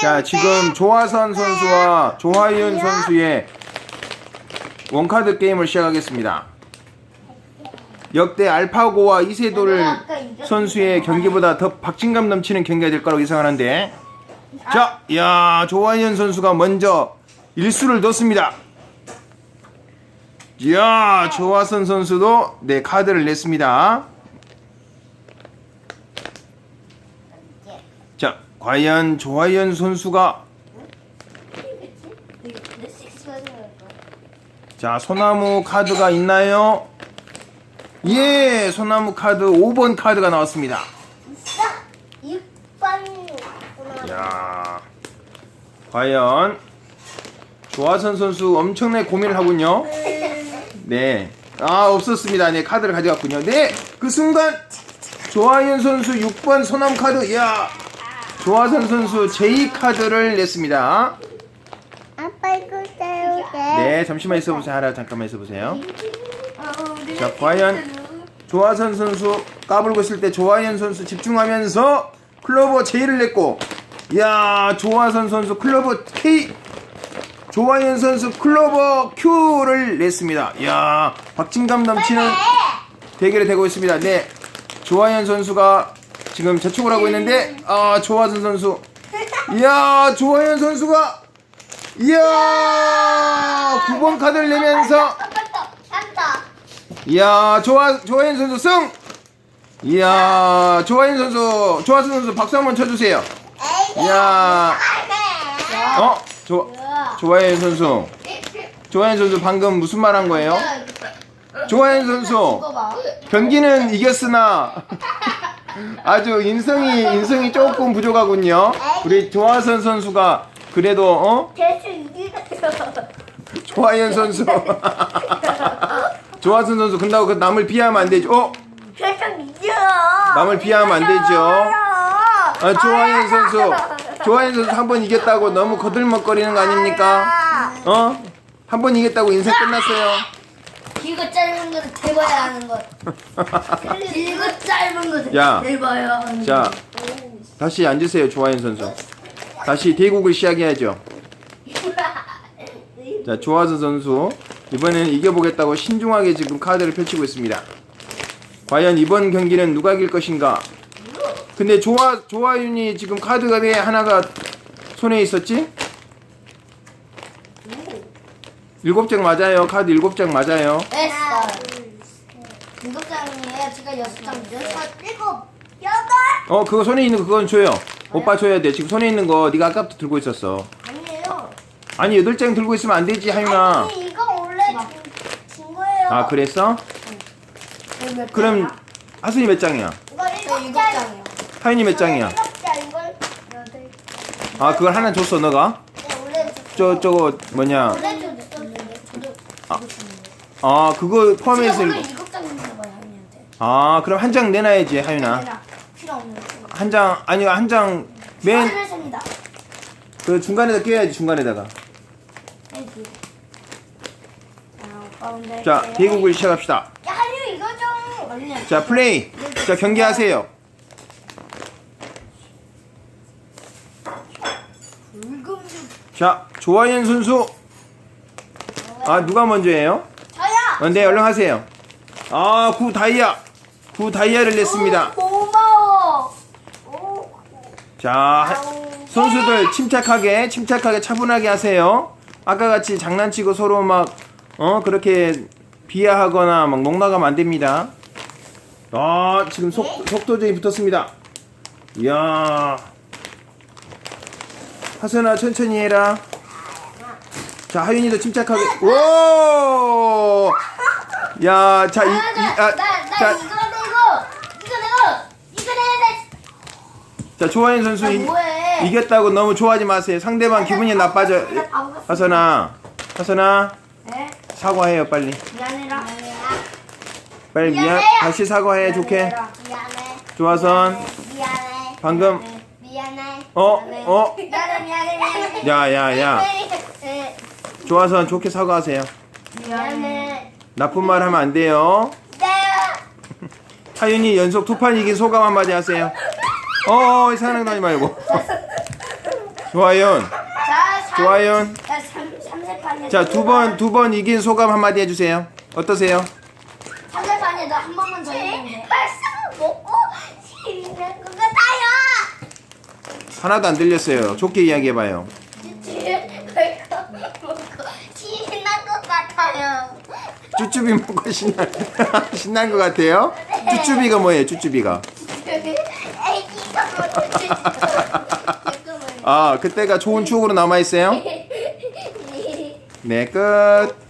자, 지금 조화선 선수와 조하윤 선수의 원카드 게임을 시작하겠습니다. 역대 알파고와 이세돌 선수의 경기보다 더 박진감 넘치는 경기가 될 거라고 예상하는데. 자, 야, 조하윤 선수가 먼저 일수를 넣습니다. 야, 조화선 선수도 네 카드를 냈습니다. 자, 과연 조하연 선수가 자, 소나무 카드가 있나요? 예, 소나무 카드 5번 카드가 나왔습니다. 6번 야, 과연 조하선 선수 엄청나게 고민을 하군요. 네, 아 없었습니다. 네, 카드를 가져갔군요. 네, 그 순간 조하연 선수 6번 소나무 카드, 야, 조하선 선수 제2 카드를 냈습니다. 아빠 이거 떼요 네, 잠시만 있어보세요. 하나 잠깐만 있어보세요. 자, 과연 조하선 선수 까불고 있을 때 조하연 선수 집중하면서 클로버 J를 냈고, 야 조하선 선수 클로버 K, 조하연 선수 클로버 Q를 냈습니다. 야 박진감 넘치는 대결이 되고 있습니다. 네, 조하연 선수가 지금 재촉을 하고 있는데, 아 조하선 선수, 이야 조하연 선수가, 이야 9번 카드를 내면서. 이야 조하 조하인 선수 승. 이야 조하인 선수 조하선 선수 박수 한번 쳐주세요. 이야 어 조 조하인 선수 조하인 선수 방금 무슨 말 한 거예요? 조하인 선수 경기는 이겼으나 아주 인성이 인성이 조금 부족하군요. 우리 조하선 선수가 그래도 어 조하연 선수 조하선 선수 근다고 그 남을 비하면 안 되죠. 어? 이겨 남을 비하면 안 되죠. 아, 조하연 선수, 조하연 선수 한 번 이겼다고 너무 거들먹거리는 거 아닙니까? 어? 한 번 이겼다고 인생 끝났어요. 길고 짧은 거는 대봐야 하는 것 길고 짧은 거는 야. 대봐야 하는 자, 다시 앉으세요, 조하연 선수. 다시 대국을 시작해야죠. 자, 조하선 선수 이번에는 이겨보겠다고 신중하게 지금 카드를 펼치고 있습니다. 과연 이번 경기는 누가 이길 것인가? 근데 조하 조하윤이 지금 카드가 왜 하나가 손에 있었지? 일곱 장 맞아요. 카드 일곱 장 맞아요. 됐어 일곱 장이에요 제가 여섯 장 여섯 일곱 여덟 어, 그거 손에 있는 거 그건 줘요. 오빠 줘야 돼. 지금 손에 있는 거 네가 아까부터 들고 있었어. 아니에요 아니 여덟 장 들고 있으면 안 되지, 하윤아. 아니 이거 원래 진, 진 거예요 아, 그랬어? 그럼 하순이 몇 장이야? 이거 일곱 장이요 하윤이 몇 장이야? 일곱 장 이걸 여덟 아, 그걸 하나 줬어, 너가? 네, 원래 저 저거 뭐냐? 원래 저도 아, 그거 포함해서 오늘 일곱- 봐요 언니한테 아, 그럼 한 장 내놔야지, 하윤아. 내놔. 필요 없는 거 한 장 아니 한장맨그 중간에다 끼워야지 중간에다가. 자, 대국을 시작합시다. 야 하류 이거 좀 언니 자, 플레이. 자, 경기하세요. 붉은 자, 조하연 선수. 아, 누가 먼저 해요? 저야 어, 네, 얼른 하세요. 아, 구 다이아. 구 다이아를 냈습니다. 오, 고마워 오, 자, 선수들 침착하게, 침착하게 차분하게 하세요. 아까 같이 장난치고 서로 막, 어, 그렇게 비하하거나 막 농락하면 안 됩니다. 아, 지금 속, 속도전이 붙었습니다. 이야. 하선아, 천천히 해라. 자, 하윤이도 침착하게. 오! 야, 자, 이, 이, 아, 나, 나 자, 이거 내고 이거 내고 이거 내고 자, 조하인 선수 이, 뭐해? 이겼다고 너무 좋아하지 마세요. 상대방 기분이 나빠져. 하선아, 하선아, 네? 사과해요, 빨리. 미안해라. 빨리 미안, 미안해요. 다시 사과해, 좋게. 미안해. 조하선, 미안해. 방금, 미안해. 어, 어, 미안해 미안해 미안해. 야, 야, 야. 네, 조하선, 좋게 사과하세요. 미안해 나쁜 말 하면 안 돼요. 네 하윤이 연속 두 판 이긴 소감 한마디 하세요. 어, 이상한 거 하지 말고. 자, 삼- 조아연. 자, 삼, 삼세판에. 자, 두 번, 두 번 이긴 소감 한마디 해주세요. 어떠세요? 삼세판에 너한 번만 더 했는데. 벌써 먹고 싶는 것 같아요. 하나도 안 들렸어요. 좋게 이야기해봐요. 벌써 먹고 신난 것 같아요. 쭈쭈비 먹고 신난, 신난 것 같아요? 쭈쭈비가 뭐예요, 쭈쭈비가? 애기가 먹고 잠깐만요. 아, 그때가 좋은 추억으로 남아 있어요? 네, 끝.